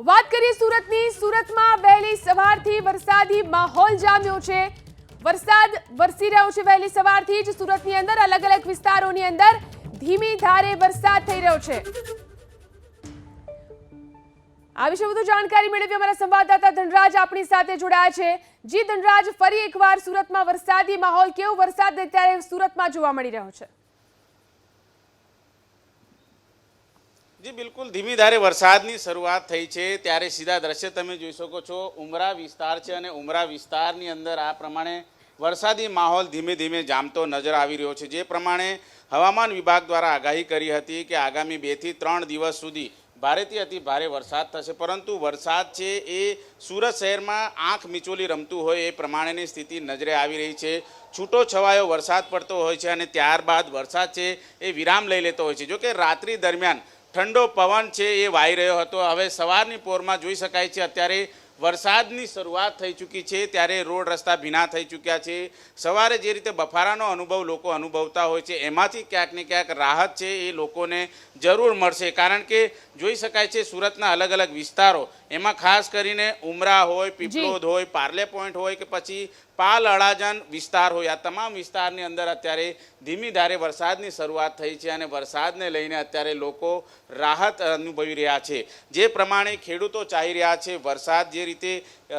વાત કરીએ સુરતની. સુરતમાં વહેલી સવારથી વરસાદી માહોલ જામ્યો છે. વરસાદ વરસી રહ્યો છે વહેલી સવારથી જ. સુરતની અંદર અલગ અલગ વિસ્તારોની અંદર ધીમી ધારે વરસાદ થઈ રહ્યો છે. આ વિશે વધુ જાણકારી મેળવી અમારા સંવાદદાતા ધનરાજ આપણી સાથે જોડાયા છે. જી ધનરાજ, ફરી એકવાર સુરતમાં વરસાદી માહોલ કેવો વરસાદ અત્યારે સુરતમાં જોવા મળી રહ્યો છે? જી, બિલકુલ. ધીમી ધારે વરસાદની શરૂઆત થઈ છે, ત્યારે સીધા દ્રશ્ય તમે જોઈ શકો છો. ઉમરા વિસ્તાર છે અને ઉમરા વિસ્તારની અંદર આ પ્રમાણે વરસાદી માહોલ ધીમે ધીમે જામતો નજર આવી રહ્યો છે. જે પ્રમાણે હવામાન વિભાગ દ્વારા આગાહી કરી હતી કે આગામી બેથી ત્રણ દિવસ સુધી ભારેથી અતિ ભારે વરસાદ થશે, પરંતુ વરસાદ છે એ સુરત શહેરમાં આંખ મીચોલી રમતું હોય એ પ્રમાણેની સ્થિતિ નજરે આવી રહી છે. છૂટો છવાયો વરસાદ પડતો હોય છે અને ત્યારબાદ વરસાદ છે એ વિરામ લઈ લેતો હોય છે. જો કે રાત્રિ દરમિયાન ઠંડો પવન છે એ વાઈ રહ્યો હતો. હવે સવારની પોરમાં જોઈ શકાય છે અત્યારે વરસાદની શરૂઆત થઈ ચૂકી છે ત્યારે રોડ રસ્તા ભીના થઈ ચૂક્યા છે. સવારે જે રીતે બફારાનો અનુભવ લોકો અનુભવતા હોય છે એમાંથી ક્યાંક ને ક્યાંક રાહત છે એ લોકોને જરૂર મળશે. કારણ કે જોઈ શકાય છે સુરતના અલગ અલગ વિસ્તારો એમાં ખાસ કરીને ઉમરા હોય પીપલોદ હોય પાર્લે પોઈન્ટ હોય કે પછી પાલ અડાજન વિસ્તાર હોય આ તમામ વિસ્તારની અંદર અત્યારે ધીમી ધારે વરસાદની શરૂઆત થઈ છે અને વરસાદને લઈને અત્યારે લોકો રાહત અનુભવી રહ્યા છે. જે પ્રમાણે ખેડૂતો ચાહી રહ્યા છે વરસાદ જે રીતે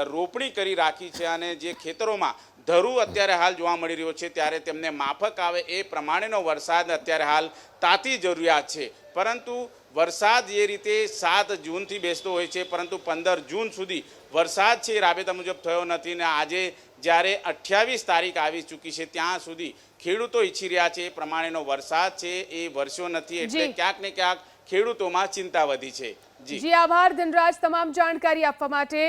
રોપણી કરી રાખી છે અને જે ખેતરોમાં ધરુ અત્યારે હાલ જોવા મળી રહ્યો છે ત્યારે તેમને માફક આવે એ પ્રમાણેનો વરસાદ અત્યારે હાલ તાતી જરૂરિયાત છે. પરંતુ વરસાદ જે રીતે સાત જૂનથી બેસતો હોય છે પરંતુ પંદર જૂન સુધી વરસાદ છે રાબેતા મુજબ થયો નથી ને આજે જ્યારે અઠ્યાવીસ તારીખ આવી ચૂકી છે ત્યાં સુધી ખેડૂતો ઈચ્છી રહ્યા છે એ પ્રમાણેનો વરસાદ છે એ વરસ્યો નથી. એટલે ક્યાંક ને ક્યાંક ખેડૂતોમાં ચિંતા વધી છે જી આભાર. ધનરાજ તમામ જાણકારી આપવા માટે